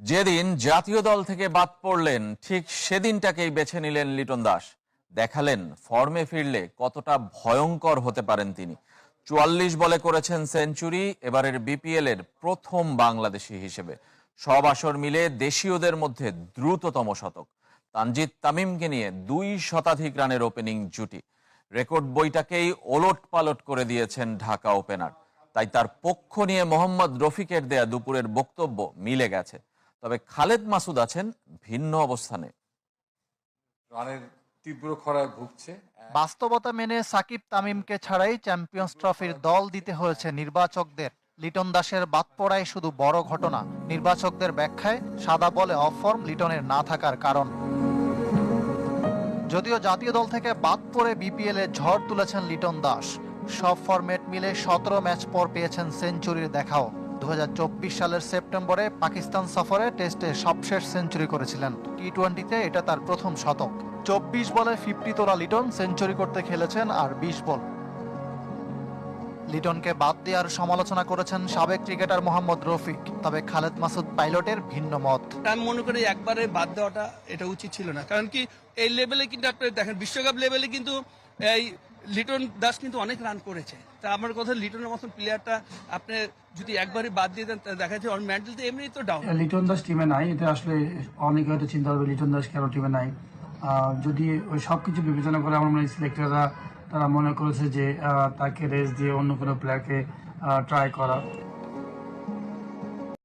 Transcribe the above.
যেদিন জাতীয় দল থেকে বাদ পড়লেন, ঠিক সেদিনটাকেই বেছে নিলেন লিটন দাস। দেখালেন ফর্মে ফিরলে কতটা ভয়ঙ্কর হতে পারেন তিনি। চুয়াল্লিশ বলে করেছেন সেঞ্চুরি, এবারের বিপিএল এর প্রথম বাংলাদেশি হিসেবে। সব আসর মিলে দেশীয়দের মধ্যে দ্রুততম শতক। তানজিদ তামিমকে নিয়ে দুই শতাধিক রানের ওপেনিং জুটি। রেকর্ড বইটাকেই ওলট পালট করে দিয়েছেন ঢাকা ওপেনার। তাই তার পক্ষ নিয়ে মোহাম্মদ রফিকের দেয়া দুপুরের বক্তব্য মিলে গেছে। তবে খালেদ মাসুদ আছেন ভিন্ন অবস্থানে। রানের তীব্র খরায় ভুগছে। বাস্তবতা মেনে সাকিব তামিমকে ছাড়াই চ্যাম্পিয়ন্স ট্রফির দল দিতে হয়েছে নির্বাচকদের। লিটন দাসের বাদ পড়াই শুধু বড় ঘটনা নির্বাচকদের ব্যাখ্যায় সাদা বলে অফর্ম লিটনের না থাকার কারণ। যদিও জাতীয় দল থেকে বাদ পড়ে বিপিএল এ ঝড় তুলেছেন লিটন দাস সব ফরম্যাট মিলে সতেরো ম্যাচ পর পেয়েছেন সেঞ্চুরির দেখাও। দু সালের সেপ্টেম্বরে পাকিস্তান সফরে টেস্টে সবশেষ সেঞ্চুরি করেছিলেন। টি টোয়েন্টিতে এটা তার প্রথম শতক। চব্বিশ বলে ফিফটি তোলা লিটন সেঞ্চুরি করতে খেলেছেন আর বিশ বল। লিটনকে বাদ দেওয়ার সমালোচনা করেছেন সাবেক ক্রিকেটার মোহাম্মদ রফিক, তবে খালেদ মাসুদ পাইলটের ভিন্ন মত। আমি মনে করি একবারে বাদ দেওয়াটা এটা উচিত ছিল না। কারণ কি এই লেভেলে কিন্তু আপনি দেখেন, বিশ্বকাপ লেভেলে কিন্তু এই লিটন দাস কিন্তু অনেক রান করেছে। তা আমার কথা লিটনের মতন প্লেয়ারটা আপনি যদি একবারই বাদ দিয়ে দেন দেখা ওর মেন্টাল তো এমনি তো ডাউন লিটন দাস টিমে নাই। এটা আসলে অনেকে হয়তো চিন্তা করবে লিটন দাস কেন টিমে নাই। যদি ওই সব কিছু বিবেচনা করে আমার মনে হয় সিলেক্টররা তারা মনে করেছে যে তাকে রেস দিয়ে অন্য কোনো প্লেয়ারকে ট্রাই করা।